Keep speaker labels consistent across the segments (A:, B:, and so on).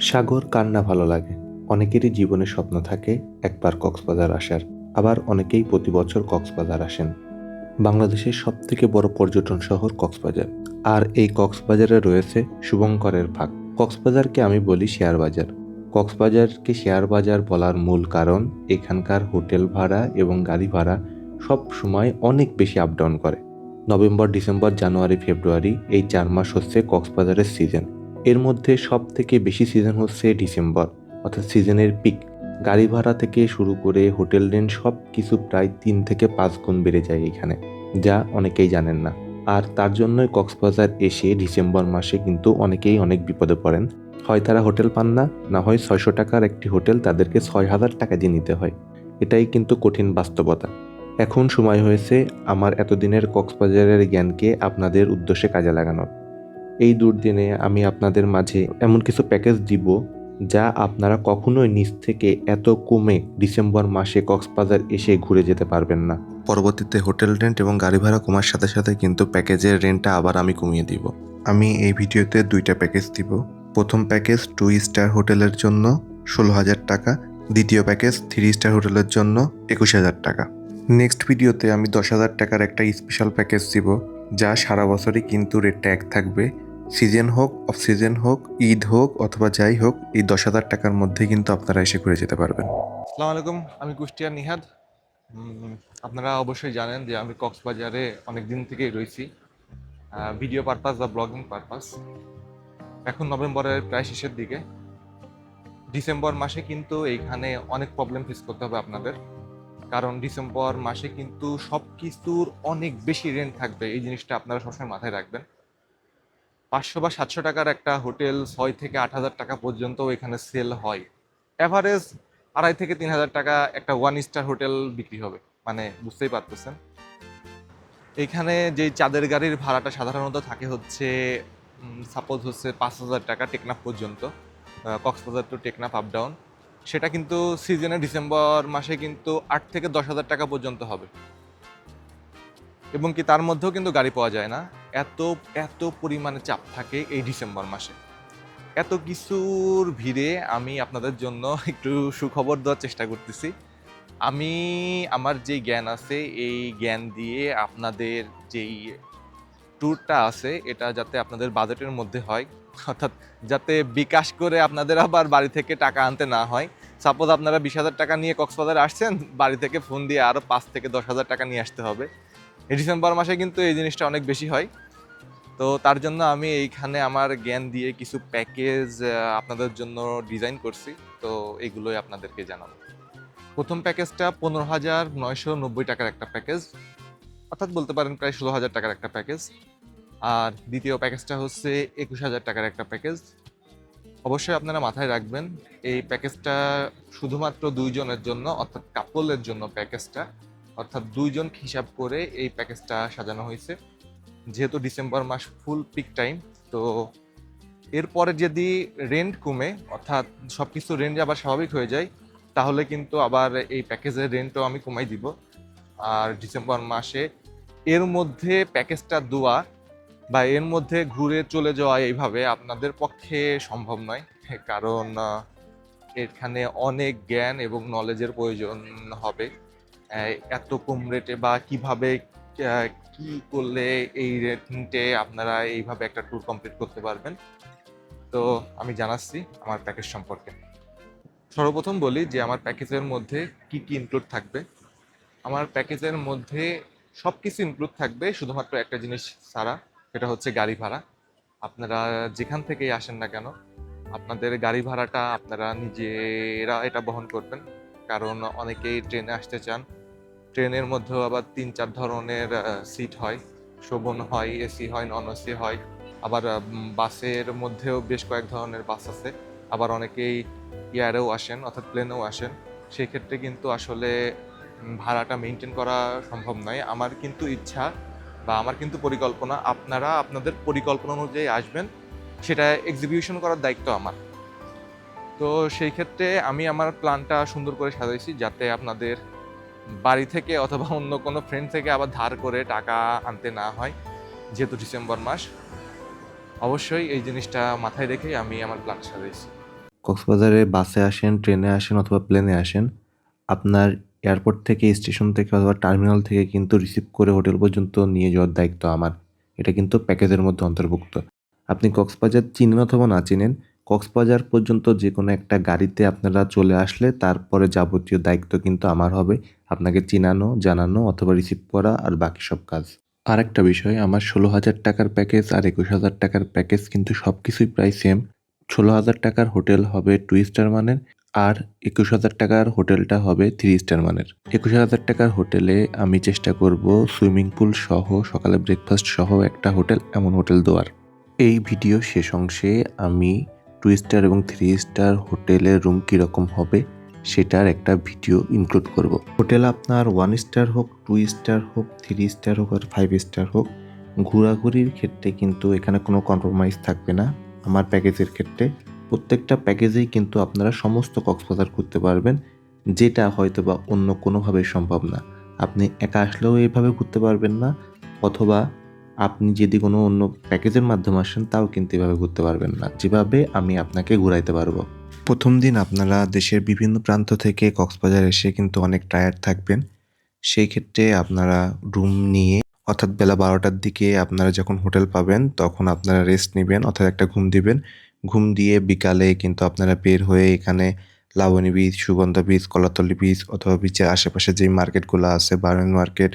A: সাগর কার না ভালো লাগে। অনেকেরই জীবনে স্বপ্ন থাকে একবার কক্সবাজার আসার, আবার অনেকেই প্রতি বছর কক্সবাজার আসেন। বাংলাদেশের সব থেকে বড় পর্যটন শহর কক্সবাজার। আর এই কক্সবাজারে রয়েছে শুভঙ্করের ভাগ। কক্সবাজারকে আমি বলি শেয়ার বাজার। কক্সবাজারকে শেয়ার বাজার বলার মূল কারণ এখানকার হোটেল ভাড়া এবং গাড়ি ভাড়া সব সময় অনেক বেশি আপ ডাউন করে। নভেম্বর, ডিসেম্বর, জানুয়ারি, ফেব্রুয়ারি এই চার মাস হচ্ছে কক্সবাজারের সিজন এর মধ্যে সব থেকে বেশি সিজন হচ্ছে ডিসেম্বর, অর্থাৎ সিজনের পিক গাড়ি ভাড়া থেকে শুরু করে হোটেল রেন্ট সব কিছু প্রায় তিন থেকে পাঁচ গুণ বেড়ে যায় এখানে, যা অনেকেই জানেন না। আর তার জন্যই কক্সবাজার এসে ডিসেম্বর মাসে কিন্তু অনেকেই অনেক বিপদে পড়েন। হয় তারা হোটেল পান না না হয় ছয়শো টাকার একটি হোটেল তাদেরকে ছয় হাজার টাকা দিয়ে নিতে হয়। এটাই কিন্তু কঠিন বাস্তবতা। এখন সময় হয়েছে আমার এতদিনের কক্সবাজারের জ্ঞানকে আপনাদের উদ্দেশ্যে কাজে লাগানোর। এই দুর্দিনে আমি আপনাদের মাঝে এমন কিছু প্যাকেজ দিব যা আপনারা কখনোই নিচ থেকে এত কমে ডিসেম্বর মাসে কক্সবাজার এসে ঘুরে যেতে পারবেন না। পরবর্তীতে হোটেল রেন্ট এবং গাড়ি ভাড়া কমার সাথে সাথে কিন্তু প্যাকেজের রেন্টটা আবার আমি কমিয়ে দিব। আমি এই ভিডিওতে দুইটা প্যাকেজ দিব। প্রথম প্যাকেজ টু স্টার হোটেলের জন্য ষোলো হাজার টাকা। দ্বিতীয় প্যাকেজ থ্রি স্টার হোটেলের জন্য একুশ হাজার টাকা। নেক্সট ভিডিওতে আমি দশ হাজার টাকার একটা স্পেশাল প্যাকেজ দিব, যা সারা বছরই কিন্তু রেটটা এক থাকবে। সিজন হোক অফ সিজন হোক, ঈদ হোক অথবা যাই হোক, এই দশ হাজার টাকার মধ্যে কিন্তু আপনারা এসে ঘুরে যেতে পারবেন।
B: আসসালামু আলাইকুম, আমি কুষ্টিয়ার নিহাদ। আপনারা অবশ্যই জানেন যে আমি কক্সবাজারে অনেক দিন থেকেই রয়েছি। ভিডিও পারপাস বা ব্লগিং পারপাস এখন নভেম্বরের প্রায় শেষের দিকে। ডিসেম্বর মাসে কিন্তু এইখানে অনেক প্রবলেম ফেস করতে হবে আপনাদের। কারণ ডিসেম্বর মাসে কিন্তু সব কিছুর অনেক বেশি রেন্ট থাকবে, এই জিনিসটা আপনারা সবসময় মাথায় রাখবেন। পাঁচশো বা সাতশো টাকার একটা হোটেল ছয় থেকে আট হাজার টাকা পর্যন্ত এখানে সেল হয়। অ্যাভারেজ আড়াই থেকে তিন হাজার টাকা একটা ওয়ান স্টার হোটেল বিক্রি হবে। মানে বুঝতেই পারতেছেন। এখানে যে চাঁদের গাড়ির ভাড়াটা সাধারণত থাকে হচ্ছে সাপোজ হচ্ছে পাঁচ হাজার টাকা টেকনাফ পর্যন্ত Cox's Bazar to Teknaf up down সেটা কিন্তু সিজনে ডিসেম্বর মাসে কিন্তু আট থেকে দশ হাজার টাকা পর্যন্ত হবে। এবং কি তার মধ্যেও কিন্তু গাড়ি পাওয়া যায় না। এত এত পরিমাণে চাপ থাকে এই ডিসেম্বর মাসে। এত কিছুর ভিড়ে আমি আপনাদের জন্য একটু সুখবর দেওয়ার চেষ্টা করতেছি। আমি, আমার যে জ্ঞান আছে, এই জ্ঞান দিয়ে আপনাদের যেই ট্যুরটা আছে, এটা যাতে আপনাদের বাজেটের মধ্যে হয়, অর্থাৎ যাতে বিকাশ করে আপনাদের আবার বাড়ি থেকে টাকা আনতে না হয়। সাপোজ আপনারা বিশ হাজার টাকা নিয়ে কক্সবাজারে আসছেন, বাড়ি থেকে ফোন দিয়ে আরও পাঁচ থেকে দশ হাজার টাকা নিয়ে আসতে হবে। ডিসেম্বর মাসে কিন্তু এই জিনিসটা অনেক বেশি হয়। তো তার জন্য আমি এইখানে আমার জ্ঞান দিয়ে কিছু প্যাকেজ আপনাদের জন্য ডিজাইন করছি। তো এগুলোই আপনাদেরকে জানাব। প্রথম প্যাকেজটা পনেরো হাজার নয়শো নব্বই টাকার একটা প্যাকেজ। অর্থাৎ বলতে পারেন প্রায় ষোলো হাজার টাকার একটা প্যাকেজ। আর দ্বিতীয় প্যাকেজটা হচ্ছে একুশ হাজার টাকার একটা প্যাকেজ। অবশ্যই আপনারা মাথায় রাখবেন, এই প্যাকেজটা শুধুমাত্র দুইজনের জন্য, অর্থাৎ কাপলের জন্য প্যাকেজটা। অর্থাৎ দুইজন হিসাব করে এই প্যাকেজটা সাজানো হয়েছে। যেহেতু ডিসেম্বর মাস ফুল পিক টাইম তো এরপরে যদি রেন্ট কমে, অর্থাৎ সব কিছু রেন্ট আবার স্বাভাবিক হয়ে যায়, তাহলে কিন্তু আবার এই প্যাকেজের রেন্টও আমি কমাই দিব। আর ডিসেম্বর মাসে এর মধ্যে প্যাকেজটা দেওয়া বা এর মধ্যে ঘুরে চলে যাওয়া এইভাবে আপনাদের পক্ষে সম্ভব নয়, কারণ, এখানে অনেক জ্ঞান এবং নলেজের প্রয়োজন হবে। এত কম রেটে বা কীভাবে কি করলে এই রেটে আপনারা এইভাবে একটা ট্যুর কমপ্লিট করতে পারবেন? তো আমি জানাচ্ছি আমার প্যাকেজ সম্পর্কে। সর্বপ্রথম বলি যে আমার প্যাকেজের মধ্যে কি কি ইনক্লুড থাকবে? আমার প্যাকেজের মধ্যে সব কিছু ইনক্লুড থাকবে, শুধুমাত্র একটা জিনিস ছাড়া, সেটা হচ্ছে গাড়ি ভাড়া। আপনারা যেখান থেকেই আসেন না কেন, আপনাদের গাড়ি ভাড়াটা আপনারা নিজেরা এটা বহন করবেন। কারণ অনেকেই ট্রেনে আসতে চান ট্রেনের মধ্যেও আবার তিন, চার ধরনের সিট হয়। শোভন হয় এসি হয় নন এসি হয়। আবার বাসের মধ্যেও বেশ কয়েক ধরনের বাস আছে। আবার অনেকেই এয়ারেও আসেন, অর্থাৎ প্লেনেও আসেন। সেই ক্ষেত্রে কিন্তু আসলে ভাড়াটা মেনটেন করা সম্ভব নয়। আমার কিন্তু ইচ্ছা বা আমার কিন্তু পরিকল্পনা, আপনারা আপনাদের পরিকল্পনা অনুযায়ী আসবেন। সেটা এক্সিবিউশন করার দায়িত্ব আমার। তো সেই ক্ষেত্রে আমি আমার প্ল্যানটা সুন্দর করে সাজাইছি, যাতে আপনাদের বাড়ি থেকে অথবা অন্য কোনো ফ্রেন্ড থেকে আবার ধার করে টাকা আনতে না হয়, যেহেতু ডিসেম্বর মাস, অবশ্যই এই জিনিসটা মাথায় রেখেই আমি আমার প্ল্যান সাজাইছি।
A: কক্সবাজারে বাসে আসেন ট্রেনে আসেন অথবা প্লেনে আসেন, আপনার এয়ারপোর্ট থেকে স্টেশন থেকে অথবা টার্মিনাল থেকে কিন্তু রিসিভ করে হোটেল পর্যন্ত নিয়ে যাওয়ার দায়িত্ব আমার। এটা কিন্তু প্যাকেজের মধ্যে অন্তর্ভুক্ত। আপনি কক্সবাজার চিনেন অথবা না চিনেন কক্সবাজার পর্যন্ত যে কোনো একটা গাড়িতে আপনারা চলে আসলে তারপরে যাবতীয় দায়িত্ব কিন্তু আমার হবে। আপনাকে চিনানো, জানানো অথবা রিসিভ করা আর বাকি সব কাজ। আর একটা বিষয়, আমার ষোলো হাজার টাকার প্যাকেজ আর একুশ হাজার টাকার প্যাকেজ কিন্তু সব কিছুই প্রায় সেম ষোলো হাজার টাকার হোটেল হবে টু স্টার মানের আর একুশ হাজার টাকার হোটেলটা হবে থ্রি স্টার মানের। একুশ হাজার টাকার হোটেলে আমি চেষ্টা করব সুইমিং পুল সহ, সকালে ব্রেকফাস্ট সহ একটা হোটেল, এমন হোটেল দেওয়ার। এই ভিডিও শেষ অংশে আমি টু স্টার এবং থ্রি স্টার হোটেলের রুম কীরকম হবে, সেটার একটা ভিডিও ইনক্লুড করব। হোটেল আপনার ওয়ান স্টার হোক টু স্টার হোক থ্রি স্টার হোক আর ফাইভ স্টার হোক, ঘোরাঘুরির ক্ষেত্রে কিন্তু এখানে কোনো কম্প্রোমাইজ থাকবে না। আমার প্যাকেজের ক্ষেত্রে প্রত্যেকটা প্যাকেজেই কিন্তু আপনারা সমস্ত কক্সবাজার ঘুরতে পারবেন, যেটা হয়তো বা অন্য কোনোভাবে সম্ভব না। আপনি একা আসলেও এইভাবে ঘুরতে পারবেন না, অথবা আপনি যদি কোনো অন্য প্যাকেজের মাধ্যমে আসেন, তাও কিন্তু এভাবে ঘুরতে পারবেন না। যেভাবে আমি আপনাকে ঘুরাইতে পারব। প্রথম দিন আপনারা দেশের বিভিন্ন প্রান্ত থেকে কক্সবাজার এসে কিন্তু অনেক টায়ার্ড থাকবেন। সেই ক্ষেত্রে আপনারা রুম নিয়ে, অর্থাৎ বেলা বারোটার দিকে আপনারা যখন হোটেল পাবেন, তখন আপনারা রেস্ট নেবেন, অর্থাৎ একটা ঘুম দিবেন। ঘুম দিয়ে বিকালে কিন্তু আপনারা বের হয়ে এখানে লাবণী বীজ সুগন্ধা বীজ কলাতলি বীজ অথবা বিচের আশেপাশে যে মার্কেটগুলো আছে বারোয়ান মার্কেট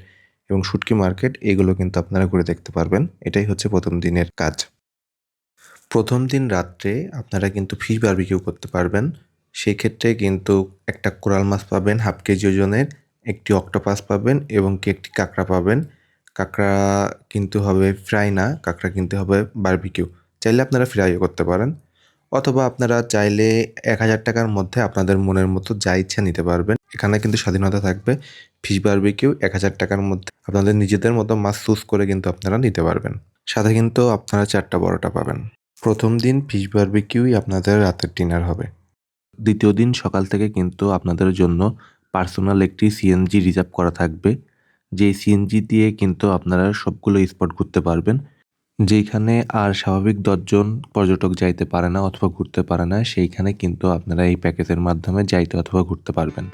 A: এবং শুটকি মার্কেট, এগুলো কিন্তু আপনারা ঘুরে দেখতে পারবেন। এটাই হচ্ছে প্রথম দিনের কাজ। প্রথম দিন রাত্রে আপনারা কিন্তু ফিশ বারবিকিউ করতে পারবেন। সেই ক্ষেত্রে কিন্তু একটা কোরাল মাছ পাবেন হাফ কেজি ওজনের, একটি অক্টোপাস পাবেন এবং কি একটি কাঁকড়া পাবেন। কাঁকড়া কিন্তু হবে ফ্রাই না, কাঁকড়া কিনতে হবে বারবিকিউ চাইলে আপনারা ফ্রাইও করতে পারেন। অথবা আপনারা চাইলে এক হাজার টাকার মধ্যে আপনাদের মনের মতো যা ইচ্ছা নিতে পারবেন। এখানে কিন্তু স্বাধীনতা থাকবে। ফিশ বারবিকিউ এক হাজার টাকার মধ্যে আপনাদের নিজেদের মতো মাছ চুজ করে কিন্তু আপনারা নিতে পারবেন। সাথে কিন্তু আপনারা চারটা বড়টা পাবেন। প্রথম দিন ফিশ বারবিকিউই আপনাদের রাতের ডিনার হবে। দ্বিতীয় দিন সকাল থেকে কিন্তু আপনাদের জন্য পার্সোনাল একটি সিএনজি রিজার্ভ করা থাকবে। যেই সিএনজি দিয়ে কিন্তু আপনারা সবগুলো স্পট ঘুরতে পারবেন। যেইখানে আর স্বাভাবিক দশজন পর্যটক যাইতে পারে না অথবা ঘুরতে পারে না, সেইখানে কিন্তু আপনারা এই প্যাকেজের মাধ্যমে যাইতে অথবা ঘুরতে পারবেন।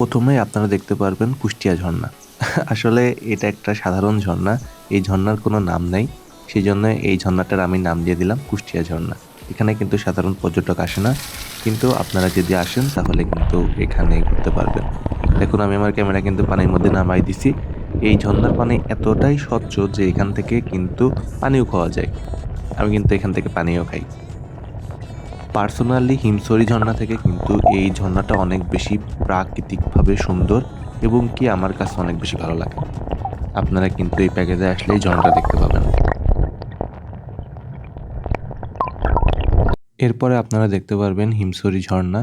A: প্রথমে আপনারা দেখতে পারবেন কুষ্টিয়া ঝর্ণা। আসলে এটা একটা সাধারণ ঝর্ণা, এই ঝর্ণার কোনো নাম নেই। সেই জন্য এই ঝর্ণাটার আমি নাম দিয়ে দিলাম কুষ্টিয়া ঝর্ণা। এখানে কিন্তু সাধারণ পর্যটক আসে না, কিন্তু আপনারা যদি আসেন তাহলে কিন্তু এখানে ঘুরতে পারবেন। দেখুন, আমি আমার ক্যামেরা কিন্তু পানির মধ্যে নামাই দিছি। এই ঝর্ণার পানি এতটাই স্বচ্ছ যে এখান থেকে কিন্তু পানিও খাওয়া যায়। আমি কিন্তু এখান থেকে পানিও খাই। পার্সোনালি হিমসরি ঝর্ণা থেকে কিন্তু এই ঝর্ণাটা অনেক বেশি প্রাকৃতিকভাবে সুন্দর এবং কি আমার কাছে অনেক বেশি ভালো লাগে। আপনারা কিন্তু এই প্যাকেজে আসলে এই ঝর্ণাটা দেখতে পাবেন। এরপরে আপনারা দেখতে পারবেন হিমসরি ঝর্ণা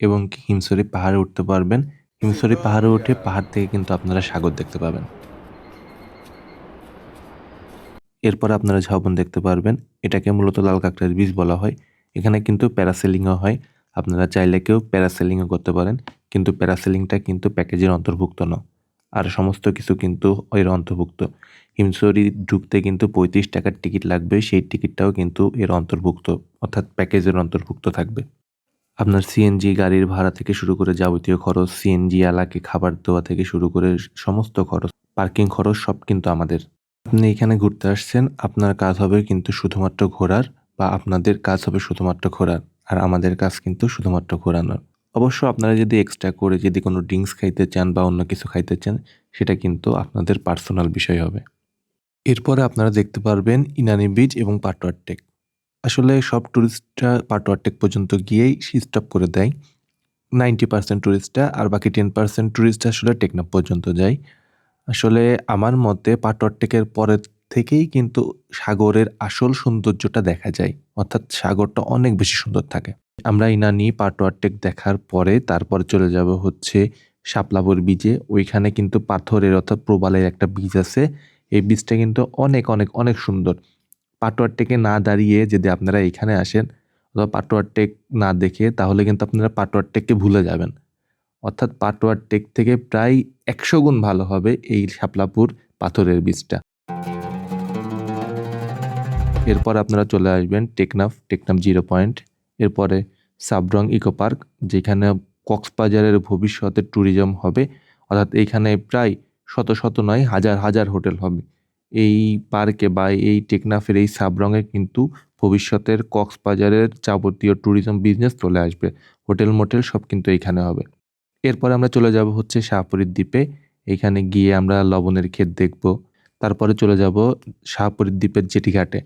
A: এবং কি হিমসরি পাহাড়ে উঠতে পারবেন। হিমসরি পাহাড়ে উঠে পাহাড় থেকে কিন্তু আপনারা সাগর দেখতে পাবেন। এরপর আপনারা ঝাউবন দেখতে পারবেন। এটাকে মূলত লাল কাঁকড়ার বীজ বলা হয়। এখানে কিন্তু প্যারাসেলিংও হয়। আপনারা চাইলে কেউ প্যারাসেলিংও করতে পারেন, কিন্তু প্যারাসেলিংটা কিন্তু প্যাকেজের অন্তর্ভুক্ত না আর সমস্ত কিছু কিন্তু এর অন্তর্ভুক্ত। হিমসরি ঢুকতে কিন্তু পঁয়ত্রিশ টাকার টিকিট লাগবে, সেই টিকিটটাও কিন্তু এর অন্তর্ভুক্ত, অর্থাৎ প্যাকেজের অন্তর্ভুক্ত থাকবে। আপনার সিএনজি গাড়ির ভাড়া থেকে শুরু করে যাবতীয় খরচ সিএনজি এলাকে খাবার দেওয়া থেকে শুরু করে সমস্ত খরচ, পার্কিং খরচ সব কিন্তু আমাদের। আপনি এখানে ঘুরতে আসছেন, আপনার কাজ হবে কিন্তু শুধুমাত্র ঘোরার বা আপনাদের কাজ হবে শুধুমাত্র ঘোরার, আর আমাদের কাজ কিন্তু শুধুমাত্র ঘোরানোর। অবশ্য আপনারা যদি এক্সট্রা করে যদি কোনো ড্রিঙ্কস খাইতে চান বা অন্য কিছু খাইতে চান, সেটা কিন্তু আপনাদের পার্সোনাল বিষয় হবে। এরপরে আপনারা দেখতে পারবেন ইনানি বিচ এবং পাটোয়ার টেক। আসলে সব ট্যুরিস্টরা পাটোয়ার টেক পর্যন্ত গিয়েই স্টপ করে দেয়। নাইনটি পার্সেন্ট ট্যুরিস্টরা আর বাকি টেন পার্সেন্ট ট্যুরিস্ট আসলে টেকনাফ পর্যন্ত যায়। আসলে আমার মতে পাটোয়ার টেকের পরের থেকেই কিন্তু সাগরের আসল সৌন্দর্যটা দেখা যায়। অর্থাৎ সাগরটা অনেক বেশি সুন্দর থাকে। আমরা ইনানি পাটোয়ার টেক দেখার পরে তারপরে চলে যাব হচ্ছে শাপলাবর বীজে। ওইখানে কিন্তু পাথরের অর্থাৎ প্রবালের একটা বীজ আছে। এই বীজটা কিন্তু অনেক অনেক অনেক সুন্দর। পাটোয়ার টেকে না দাঁড়িয়ে যদি আপনারা এখানে আসেন অথবা পাটোয়ার টেক না দেখে তাহলে কিন্তু আপনারা পাটোয়ার টেককে ভুলে যাবেন। অর্থাৎ পাটোয়ার টেক থেকে প্রায় একশো গুণ ভালো হবে এই শাপলাপুর পাথরের বীজটা। এরপর আপনারা চলে আসবেন টেকনাফ টেকনাফ জিরো পয়েন্ট। এরপরে সাবরং ইকো পার্ক, যেখানে কক্সবাজারের ভবিষ্যতে ট্যুরিজম হবে। অর্থাৎ এইখানে প্রায় শত শত নয়, হাজার হাজার হোটেল হবে। এই পার্কে বা এই টেকনাফের এই সাবরঙে কিন্তু ভবিষ্যতের কক্সবাজারের যাবতীয় ট্যুরিজম বিজনেস চলে আসবে। হোটেল মোটেল সব কিন্তু এইখানে হবে। এরপরে আমরা চলে যাব হচ্ছে শাহপুরীর দ্বীপে। এইখানে গিয়ে আমরা লবণের ক্ষেত দেখব। তারপরে চলে যাব শাহপুরীর দ্বীপের জেটিঘাটে।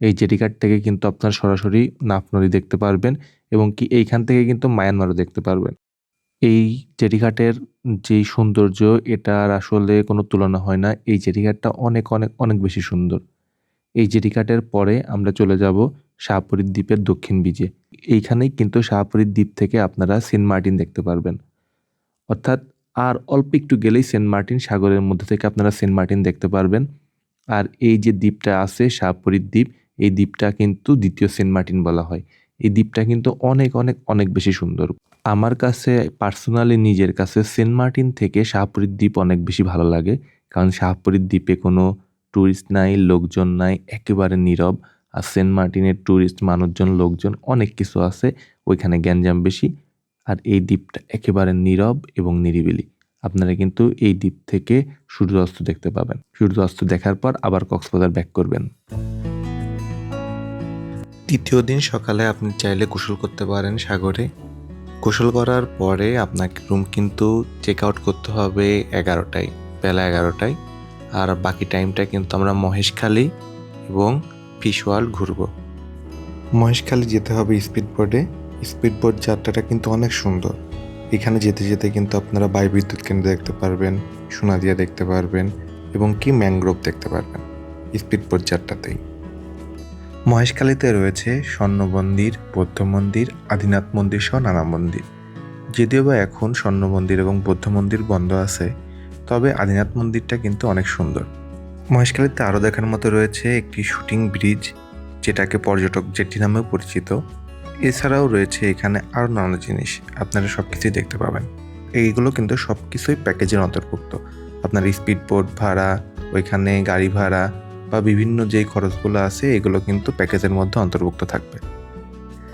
A: এই জেটিঘাট থেকে কিন্তু আপনার সরাসরি নাফ নদী দেখতে পারবেন এবং কি এইখান থেকে কিন্তু মায়ানমারও দেখতে পারবেন। এই জেটিঘাটের যেই সৌন্দর্য, এটার আসলে কোনো তুলনা হয় না। এই জেটিঘাটটা অনেক অনেক অনেক বেশি সুন্দর। এই জেটিঘাটের পরে আমরা চলে যাব শাহপুরীর দ্বীপের দক্ষিণ বিজে। এইখানেই কিন্তু শাহপুরীর দ্বীপ থেকে আপনারা সেন্ট মার্টিন দেখতে পারবেন। অর্থাৎ আর অল্প একটু গেলেই সেন্ট মার্টিন সাগরের মধ্যে থেকে আপনারা সেন্ট মার্টিন দেখতে পারবেন। আর এই যে দ্বীপটা আছে, শাহপুরীর দ্বীপ এই দ্বীপটা কিন্তু দ্বিতীয় সেন্ট মার্টিন বলা হয়। এই দ্বীপটা কিন্তু অনেক অনেক অনেক বেশি সুন্দর। আমার কাছে পার্সোনালি নিজের কাছে সেন্ট মার্টিন থেকে শাহপুরীর দ্বীপ অনেক বেশি ভালো লাগে। কারণ শাহপুরীর দ্বীপে কোনো ট্যুরিস্ট নাই, লোকজন নাই, একেবারে নীরব। আর সেন্ট মার্টিনের ট্যুরিস্ট মানুষজন, লোকজন অনেক কিছু আছে, ওইখানে গ্যাঞ্জাম বেশি। আর এই দ্বীপটা একেবারে নীরব এবং নিরিবিলি। আপনারা কিন্তু এই দ্বীপ থেকে সূর্যাস্ত দেখতে পাবেন। সূর্যাস্ত দেখার পর আবার কক্সবাজার ব্যাক করবেন। দ্বিতীয় দিন সকালে আপনি চাইলে গোসল করতে পারেন সাগরে। গোসল করার পরে আপনাকে রুম কিন্তু চেক আউট করতে হবে এগারোটায়, বেলা এগারোটায়। আর বাকি টাইমটা কিন্তু আমরা মহেশখালী এবং ফিশ ওয়ার্ল্ড ঘুরবো। মহেশখালী যেতে হবে স্পিড বোর্ডে স্পিড বোর্ড যাত্রাটা কিন্তু অনেক সুন্দর। এখানে যেতে যেতে কিন্তু আপনারা বায়ু বিদ্যুৎ কেন্দ্র দেখতে পারবেন, সোনাদিয়া দেখতে পারবেন এবং কি ম্যানগ্রোভ দেখতে পারবেন স্পিড বোর্ড যাত্রাতেই। মহেশখালীতে রয়েছে স্বর্ণ মন্দির, বৌদ্ধ মন্দির, আদিনাথ মন্দির সহ নানা মন্দির। যদিও বা এখন স্বর্ণ মন্দির এবং বৌদ্ধ মন্দির বন্ধ আছে, তবে আদিনাথ মন্দিরটা কিন্তু অনেক সুন্দর। মহেশখালীতে আরও দেখার মতো রয়েছে একটি শুটিং ব্রিজ, যেটাকে পর্যটক জেটি নামেও পরিচিত। এছাড়াও রয়েছে এখানে আরও নানা জিনিস, আপনারা সব কিছুই দেখতে পাবেন। এইগুলো কিন্তু সব কিছুই প্যাকেজের অন্তর্ভুক্ত। আপনার স্পিড বোট ভাড়া, ওইখানে গাড়ি ভাড়া বা বিভিন্ন যেই খরচগুলো আছে এগুলো কিন্তু প্যাকেজের মধ্যে অন্তর্ভুক্ত থাকবে।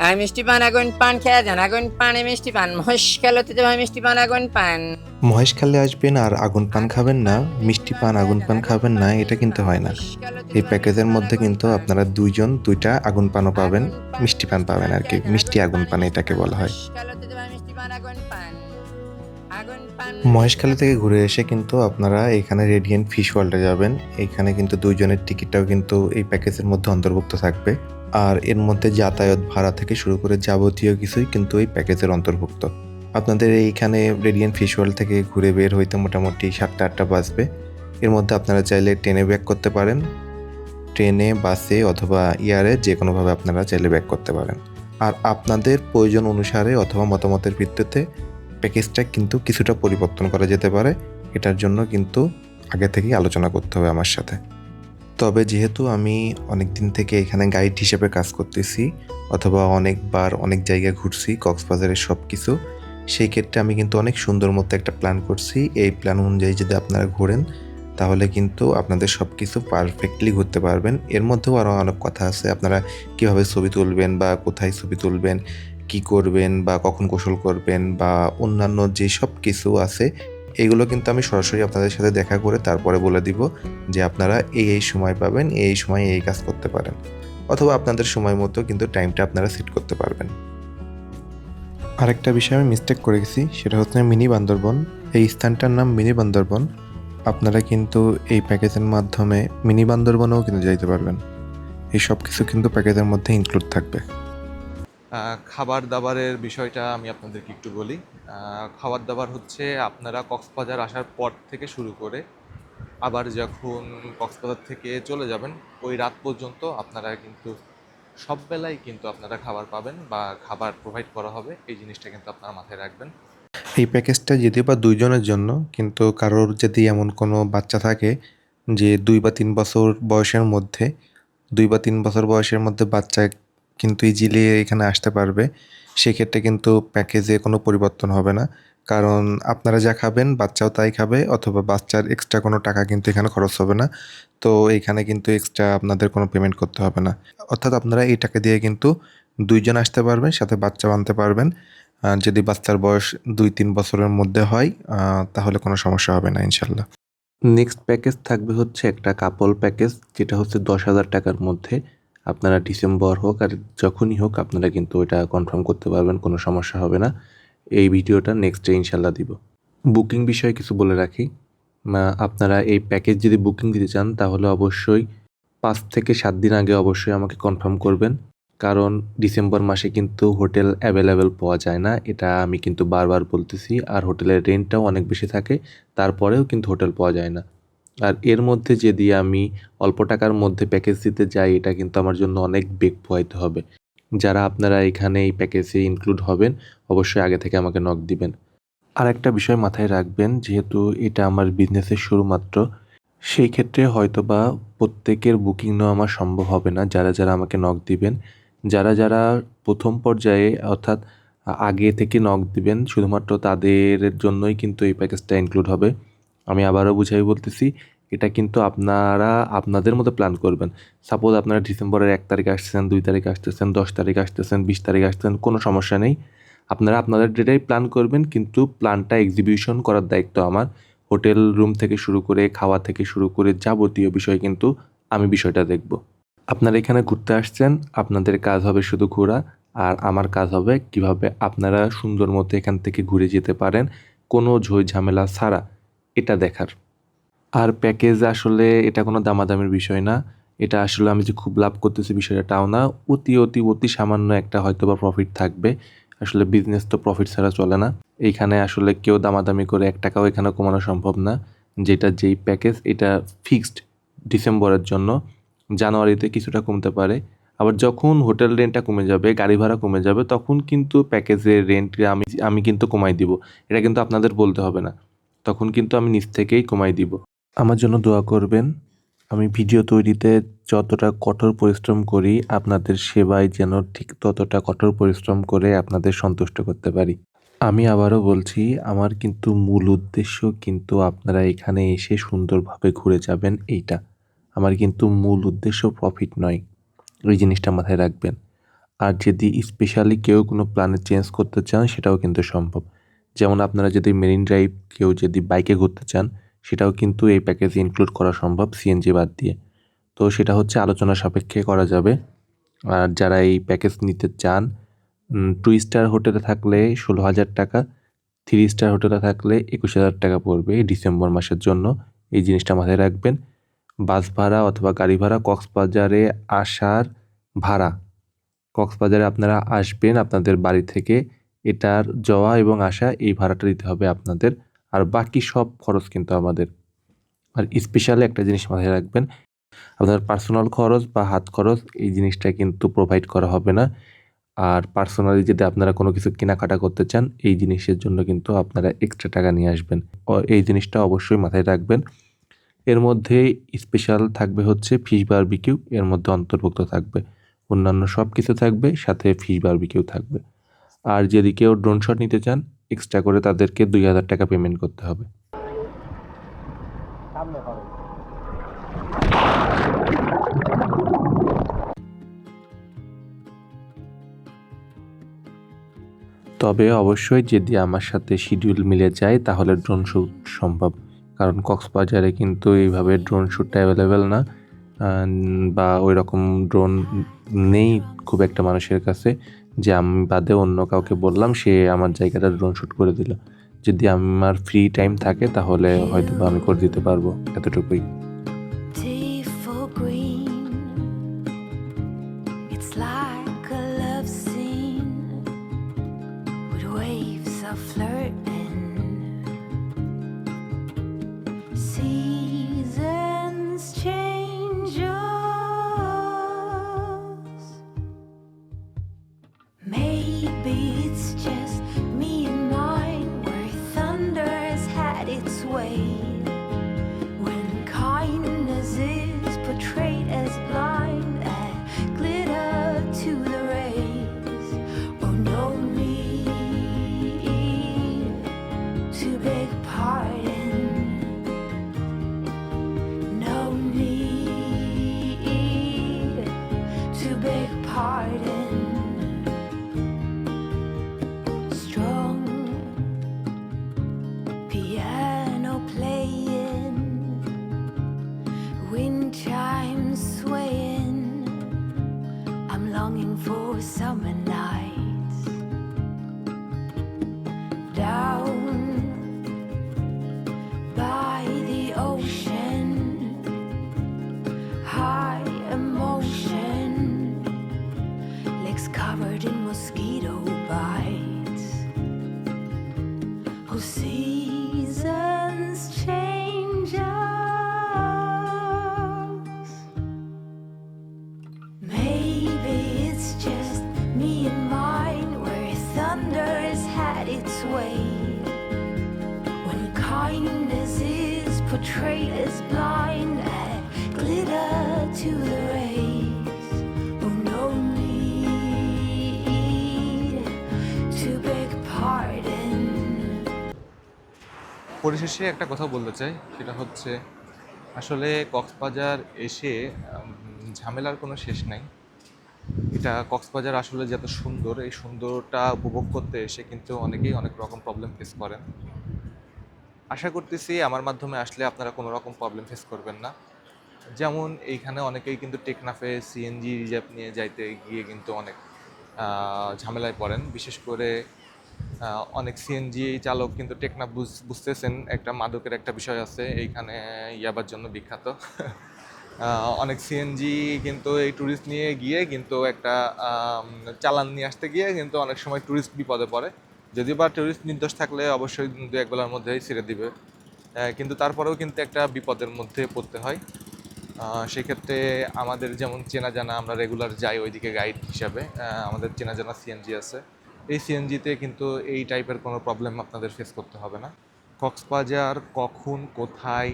C: আই মিষ্টি পান আগুন পান খেয়ে যান। আগুন পানে মিষ্টি পান মহেশ খেলোতে যাব মিষ্টি পান আগুন পান।
A: মহেশখালে আসবেন আর আগুন পান খাবেন না মিষ্টি পান আগুন পান খাবেন না এটা কিন্তু হয় না। এই প্যাকেজের মধ্যে কিন্তু আপনারা দুইজন দুইটা আগুন পানও পাবেন মিষ্টি পান পাবেন আর কি মিষ্টি আগুন পান এটাকে বলা হয়। মহেশখালী থেকে ঘুরে এসে কিন্তু আপনারা এখানে রেডিয়েন্ট ফিশ ওয়ার্ল্ডে যাবেন। এখানে কিন্তু দুইজনের টিকিটটাও কিন্তু এই প্যাকেজের মধ্যে অন্তর্ভুক্ত থাকবে। আর এর মধ্যে যাতায়াত ভাড়া থেকে শুরু করে যাবতীয় কিছুই কিন্তু এই প্যাকেজের অন্তর্ভুক্ত। আপনাদের এইখানে রেডিয়েন্ট ফিশ ওয়ার্ল্ড থেকে ঘুরে বের হইতে মোটামুটি সাতটা, আটটা বাজবে। এর মধ্যে আপনারা চাইলে ট্রেনে ব্যাক করতে পারেন। ট্রেনে, বাসে অথবা ইয়ারে যে কোনোভাবে আপনারা চাইলে ব্যাক করতে পারেন। আর আপনাদের প্রয়োজন অনুসারে অথবা মতামতের ভিত্তিতে প্যাকেজটা কিন্তু কিছুটা পরিবর্তন করা যেতে পারে। এটার জন্য কিন্তু আগে থেকেই আলোচনা করতে হবে আমার সাথে। তবে যেহেতু আমি অনেক দিন থেকে এখানে গাইড হিসেবে কাজ করতেছি অথবা অনেকবার অনেক জায়গায় ঘুরছি, কক্সবাজারের সব কিছু সেই ক্ষেত্রে আমি কিন্তু অনেক সুন্দর মতো একটা প্ল্যান করছি। এই প্ল্যান অনুযায়ী যদি আপনারা ঘোরেন, তাহলে কিন্তু আপনাদের সব কিছু পারফেক্টলি ঘুরতে পারবেন। এর মধ্যেও আরও অনেক কথা আছে। আপনারা কীভাবে ছবি তুলবেন বা কোথায় ছবি তুলবেন কি করবেন বা কখন গোসল করবেন বা অন্যান্য যে সব কিছু আছে, এগুলো কিন্তু আমি সরাসরি আপনাদের সাথে দেখা করে তারপরে বলে দিব যে আপনারা এই এই সময় পাবেন, এই সময় এই কাজ করতে পারেন। অথবা আপনাদের সময় মতো কিন্তু টাইমটা আপনারা সেট করতে পারবেন। আরেকটা বিষয় আমি মিস্টেক করে গেছি, সেটা হচ্ছে মিনি বান্দরবন। এই স্থানটার নাম মিনি বান্দরবন। আপনারা কিন্তু এই প্যাকেজের মাধ্যমে মিনি বান্দরবনেও কিন্তু যাইতে পারবেন। এই সব কিছু কিন্তু প্যাকেজের মধ্যে ইনক্লুড থাকবে।
B: খাবার দাবারের বিষয়টা আমি আপনাদেরকে একটু বলি। খাবার দাবার হচ্ছে আপনারা কক্সবাজার আসার পর থেকে শুরু করে আবার যখন কক্সবাজার থেকে চলে যাবেন, ওই রাত পর্যন্ত আপনারা কিন্তু সব বেলায় কিন্তু আপনারা খাবার পাবেন বা খাবার প্রোভাইড করা হবে। এই জিনিসটা কিন্তু আপনারা মাথায় রাখবেন।
A: এই প্যাকেজটা যদিও বা দুইজনের জন্য, কিন্তু কারোর যদি এমন কোনো বাচ্চা থাকে যে দুই বা তিন বছর বয়সের মধ্যে, দুই বা তিন বছর বয়সের মধ্যে বাচ্চা কিন্তু ইজিলি এখানে আসতে পারবে। সেক্ষেত্রে কিন্তু প্যাকেজে কোনো পরিবর্তন হবে না।
D: কারণ আপনারা যা খাবেন, বাচ্চাও তাই খাবে, অথবা বাচ্চার এক্সট্রা কোনো টাকা কিন্তু এখানে খরচ হবে না। তো এইখানে কিন্তু এক্সট্রা আপনাদের কোনো পেমেন্ট করতে হবে না। অর্থাৎ আপনারা এই টাকা দিয়ে কিন্তু দুইজন আসতে পারবেন, সাথে বাচ্চা আনতে পারবেন। যদি বাচ্চার বয়স দুই তিন বছরের মধ্যে হয় তাহলে কোনো সমস্যা হবে না ইনশাল্লাহ
A: নেক্সট প্যাকেজ থাকবে হচ্ছে একটা কাপল প্যাকেজ যেটা হচ্ছে দশ হাজার টাকার মধ্যে। আপনারা ডিসেম্বর হোক আর যখনই হোক আপনারা কিন্তু এটা কনফার্ম করতে পারবেন, কোনো সমস্যা হবে না। এই ভিডিওটা নেক্সট ডে ইনশাল্লাহ দিব। বুকিং বিষয়ে কিছু বলে রাখি। আপনারা এই প্যাকেজ যদি বুকিং দিতে চান, তাহলে অবশ্যই পাঁচ থেকে সাত দিন আগে অবশ্যই আমাকে কনফার্ম করবেন। কারণ ডিসেম্বর মাসে কিন্তু হোটেল অ্যাভেলেবেল পাওয়া যায় না। এটা আমি কিন্তু বারবার বলতেছি। আর হোটেলের রেন্টটাও অনেক বেশি থাকে। তারপরেও কিন্তু হোটেল পাওয়া যায় না। আর এর মধ্যে যদি আমি অল্প টাকার মধ্যে প্যাকেজ দিতে যাই, এটা কিন্তু আমার জন্য অনেক বেগ পোহাইতে হবে। যারা আপনারা এখানে এই প্যাকেজে ইনক্লুড হবেন, অবশ্যই আগে থেকে আমাকে নক দিবেন। আর একটা বিষয় মাথায় রাখবেন, যেহেতু এটা আমার বিজনেসের শুরু মাত্র সেই ক্ষেত্রে হয়তোবা প্রত্যেকের বুকিং নেওয়া আমার সম্ভব হবে না। যারা যারা আমাকে নক দিবেন, যারা যারা প্রথম পর্যায়ে অর্থাৎ আগে থেকে নক দিবেন, শুধুমাত্র তাদের জন্যই কিন্তু এই প্যাকেজটা ইনক্লুড হবে। আমি আবারও বুঝাই বলতেছি, এটা কিন্তু আপনারা, আপনাদের মতো প্ল্যান করবেন। সাপোজ আপনারা ডিসেম্বরের এক তারিখ আসতেছেন, দুই তারিখ আসতেছেন, দশ তারিখ আসতেছেন, বিশ তারিখ আসতেছেন, কোনো সমস্যা নেই। আপনারা আপনাদের ডেটাই প্ল্যান করবেন, কিন্তু প্ল্যানটা এক্সিবিশন করার দায়িত্ব আমার। হোটেল রুম থেকে শুরু করে, খাওয়া থেকে শুরু করে যাবতীয় বিষয় কিন্তু আমি বিষয়টা দেখব। আপনারা এখানে ঘুরতে আসছেন, আপনাদের কাজ হবে শুধু ঘোরা, আর আমার কাজ হবে কীভাবে আপনারা সুন্দর মতো এখান থেকে ঘুরে যেতে পারেন, কোনো ঝই ঝামেলা ছাড়া। এটা দেখার। আর প্যাকেজ আসলে এটা কোনো দামাদামির বিষয় না। এটা আসলে আমি যে খুব লাভ করতেছি বিষয়টা তাও না। অতি অতি অতি সামান্য একটা হয়তো বা প্রফিট থাকবে। আসলে বিজনেস তো প্রফিট ছাড়া চলে না। এইখানে আসলে কেউ দামাদামি করে এক টাকাও এখানে কমানো সম্ভব না। যেটা যেই প্যাকেজ এটা ফিক্সড ডিসেম্বরের জন্য। জানুয়ারিতে কিছুটা কমতে পারে। আবার যখন হোটেল রেন্টটা কমে যাবে, গাড়ি ভাড়া কমে যাবে, তখন কিন্তু প্যাকেজের রেন্ট আমি আমি কিন্তু কমাই দিব। এটা কিন্তু আপনাদের বলতে হবে না। তখন কিন্তু আমি নিজ থেকেই কমাই দিব। আমার জন্য দোয়া করবেন, আমি ভিডিও তৈরিতে যতটা কঠোর পরিশ্রম করি, আপনাদের সেবায় যেন ঠিক ততটা কঠোর পরিশ্রম করে আপনাদের সন্তুষ্ট করতে পারি। আমি আবারও বলছি, আমার কিন্তু মূল উদ্দেশ্য কিন্তু আপনারা এখানে এসে সুন্দরভাবে ঘুরে যাবেন এইটা। আমার কিন্তু মূল উদ্দেশ্য প্রফিট নয়। ওই জিনিসটা মাথায় রাখবেন। আর যদি স্পেশালি কেউ কোনো প্ল্যানে চেঞ্জ করতে চান, সেটাও কিন্তু সম্ভব। যেমন আপনারা যদি মেরিন ড্রাইভ কেউ যদি বাইকে ঘুরতে চান, সেটাও কিন্তু এই প্যাকেজে ইনক্লুড করা সম্ভব সিএনজি বাদ দিয়ে। তো সেটা হচ্ছে আলোচনা সাপেক্ষে করা যাবে। আর যারা এই প্যাকেজ নিতে চান টু স্টার হোটেলে থাকলে ষোলো হাজার টাকা থ্রি স্টার হোটেলে থাকলে একুশ হাজার টাকা পড়বে ডিসেম্বর মাসের জন্য। এই জিনিসটা মাথায় রাখবেন। বাস ভাড়া অথবা গাড়ি ভাড়া কক্সবাজারে আসার ভাড়া। কক্সবাজারে আপনারা আসবেন আপনাদের বাড়ি থেকে এটার যাওয়া এবং আসা এই ভাড়াটা দিতে হবে আপনাদের। আর বাকি সব খরচ কিন্তু আমাদের। আর স্পেশালি একটা জিনিস মাথায় রাখবেন, আপনার পার্সোনাল খরচ বা হাত খরচ এই জিনিসটা কিন্তু প্রোভাইড করা হবে না। আর পার্সোনালি যদি আপনারা কোনো কিছু কেনাকাটা করতে চান, এই জিনিসের জন্য কিন্তু আপনারা এক্সট্রা টাকা নিয়ে আসবেন। এই জিনিসটা অবশ্যই মাথায় রাখবেন। এর মধ্যে স্পেশাল থাকবে হচ্ছে ফিশ বারবিকিউ এর মধ্যে অন্তর্ভুক্ত থাকবে। অন্যান্য সব কিছু থাকবে, সাথে ফিশ বারবিকিউ থাকবে। আর যদি কেউ ড্রোন শট নিতে চান এক্সট্রা করে তাদেরকে দুই হাজার টাকা পেমেন্ট করতে হবে। তবে অবশ্যই যদি আমার সাথে শিডিউল মিলে যায়, তাহলে ড্রোন শ্যুট সম্ভব। কারণ কক্সবাজারে কিন্তু এইভাবে ড্রোন শ্যুটটা অ্যাভেলেবেল না। বা ওই রকম ড্রোন নেই খুব একটা মানুষের কাছে। যে আমি বাদে অন্য কাউকে বললাম, সে আমার জায়গাটা ড্রোন শ্যুট করে দিল। যদি আমার ফ্রি টাইম থাকে, তাহলে হয়তো আমি করে দিতে পারব এতটুকুই।
B: পরিশেষে একটা কথা বলতে চাই, সেটা হচ্ছে আসলে কক্সবাজার এসে ঝামেলার কোনো শেষ নাই। এটা কক্সবাজার আসলে যত সুন্দর, এই সুন্দরটা উপভোগ করতে এসে কিন্তু অনেকেই অনেক রকম প্রবলেম ফেস করেন। আশা করতেছি আমার মাধ্যমে আসলে আপনারা কোনো রকম প্রবলেম ফেস করবেন না। যেমন এইখানে অনেকেই কিন্তু টেকনাফে সিএনজি রিজার্ভ নিয়ে যাইতে গিয়ে কিন্তু অনেক ঝামেলায় পড়েন। বিশেষ করে অনেক সিএনজি চালক কিন্তু টেকনাফ বুঝ- বুঝতেছেন একটা মাদকের একটা বিষয় আছে, এইখানে ইয়াবার জন্য বিখ্যাত। অনেক সিএনজি কিন্তু এই ট্যুরিস্ট নিয়ে গিয়ে কিন্তু একটা চালান নিয়ে আসতে গিয়ে কিন্তু অনেক সময় ট্যুরিস্ট বিপদে পড়ে। যদি বা ট্যুরিস্ট নির্দোষ থাকলে অবশ্যই দু এক বেলার মধ্যেই ছেড়ে দিবে। কিন্তু তারপরেও কিন্তু একটা বিপদের মধ্যে পড়তে হয়। সেক্ষেত্রে আমাদের যেমন চেনা জানা আমরা রেগুলার যাই ওইদিকে গাইড হিসাবে আমাদের চেনা জানা সিএনজি আছে। এই সিএনজিতে কিন্তু এই টাইপের কোনো প্রবলেম আপনাদের ফেস করতে হবে না। কক্সবাজার কখন, কোথায়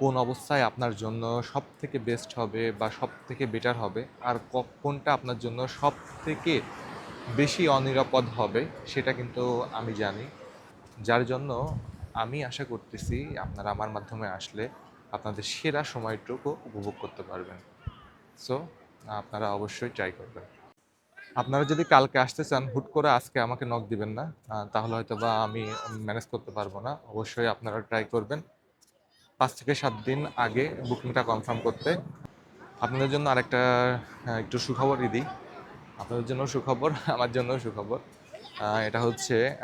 B: কোন অবস্থায় আপনার জন্য সব থেকে বেস্ট হবে বা সব থেকে বেটার হবে, আর কোনটা আপনার জন্য সব থেকে বেশি অনিরাপদ হবে, সেটা কিন্তু আমি জানি। যার জন্য আমি আশা করতেছি আপনারা আমার মাধ্যমে আসলে আপনাদের সেরা সময়টুকু উপভোগ করতে পারবেন। সো আপনারা অবশ্যই ট্রাই করবেন। আপনারা যদি কালকে আসতে চান, হুট করে আজকে আমাকে নক দিবেন না তাহলে হয়তো বা আমি ম্যানেজ করতে পারব না। অবশ্যই আপনারা ট্রাই করবেন। পাঁচ থেকে সাত দিন আগে বুকিংটা কনফার্ম করতে। আপনাদের জন্য আরেকটা একটু সুখবরই দিই। আপনাদের জন্য সুখবর, আমার জন্য সুখবর। এটা হচ্ছে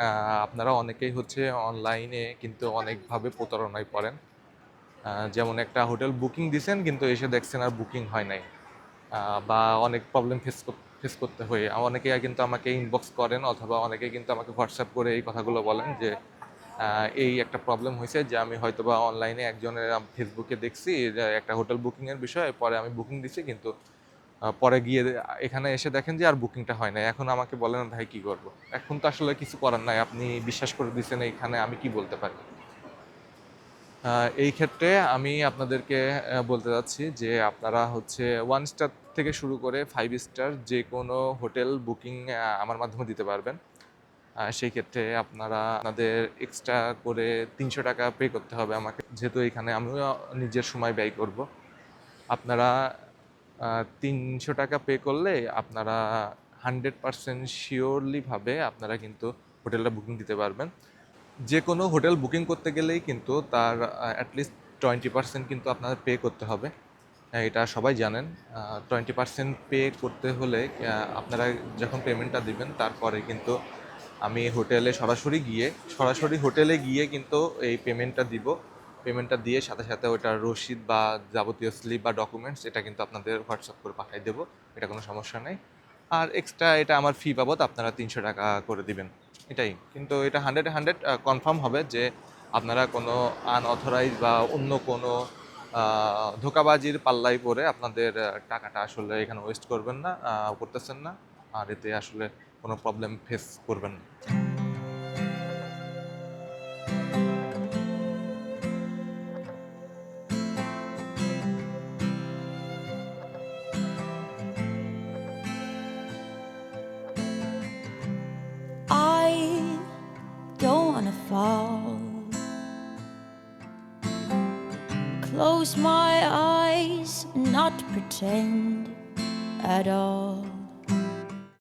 B: আপনারা অনেকেই হচ্ছে অনলাইনে কিন্তু অনেকভাবে প্রতারণায় পড়েন। যেমন একটা হোটেল বুকিং দিছেন কিন্তু এসে দেখছেন আর বুকিং হয় নাই। বা অনেক প্রবলেম ফেস ফেস করতে হয়ে। অনেকে কিন্তু আমাকে ইনবক্স করেন অথবা অনেকে কিন্তু আমাকে হোয়াটসঅ্যাপ করে এই কথাগুলো বলেন যে এই একটা প্রবলেম হয়েছে যে, আমি হয়তো বা অনলাইনে একজনের ফেসবুকে দেখছি একটা হোটেল বুকিংয়ের বিষয়ে, পরে আমি বুকিং দিছি কিন্তু পরে গিয়ে এখানে এসে দেখেন যে, আর বুকিংটা হয় না এখন আমাকে বলেন, ভাই, কি করব? এখন তো আসলে কিছু করার নাই। আপনি বিশ্বাস করে দিচ্ছেন এইখানে আমি কি বলতে পারি? এই ক্ষেত্রে আমি আপনাদেরকে বলতে যাচ্ছি যে আপনারা হচ্ছে ওয়ান স্টার থেকে শুরু করে ফাইভ স্টার যে কোনো হোটেল বুকিং আমার মাধ্যমে দিতে পারবেন। সেই ক্ষেত্রে আপনারা, আপনাদের এক্সট্রা করে তিনশো টাকা পে করতে হবে আমাকে। যেহেতু এখানে আমিও নিজের সময় ব্যয় করব। আপনারা তিনশো টাকা পে করলে আপনারা হান্ড্রেড পারসেন্ট শিওরলিভাবে আপনারা কিন্তু হোটেলটা বুকিং দিতে পারবেন। যে কোনো হোটেল বুকিং করতে গেলেই কিন্তু তার অ্যাটলিস্ট টোয়েন্টি পার্সেন্ট কিন্তু আপনাদের পে করতে হবে। এটা সবাই জানেন। টোয়েন্টি পার্সেন্ট পে করতে হলে আপনারা যখন পেমেন্টটা দিবেন, তারপরে কিন্তু আমি হোটেলে সরাসরি গিয়ে, সরাসরি হোটেলে গিয়ে কিন্তু এই পেমেন্টটা দিব। পেমেন্টটা দিয়ে সাথে সাথে ওটার রসিদ বা যাবতীয় স্লিপ বা ডকুমেন্টস এটা কিন্তু আপনাদের হোয়াটসঅ্যাপ করে পাঠিয়ে দেবো। এটা কোনো সমস্যা নেই। আর এক্সট্রা এটা আমার ফি বাবদ আপনারা তিনশো টাকা করে দিবেন। এটাই। কিন্তু এটা হান্ড্রেড হান্ড্রেড কনফার্ম হবে যে আপনারা কোনো আনঅথরাইজ বা অন্য কোনো ধোকাবাজির পাল্লাই পরে আপনাদের টাকাটা আসলে এখানে ওয়েস্ট করবেন না করতেছেন না। আর এতে আসলে কোনো প্রবলেম ফেস করবেন না।
E: change.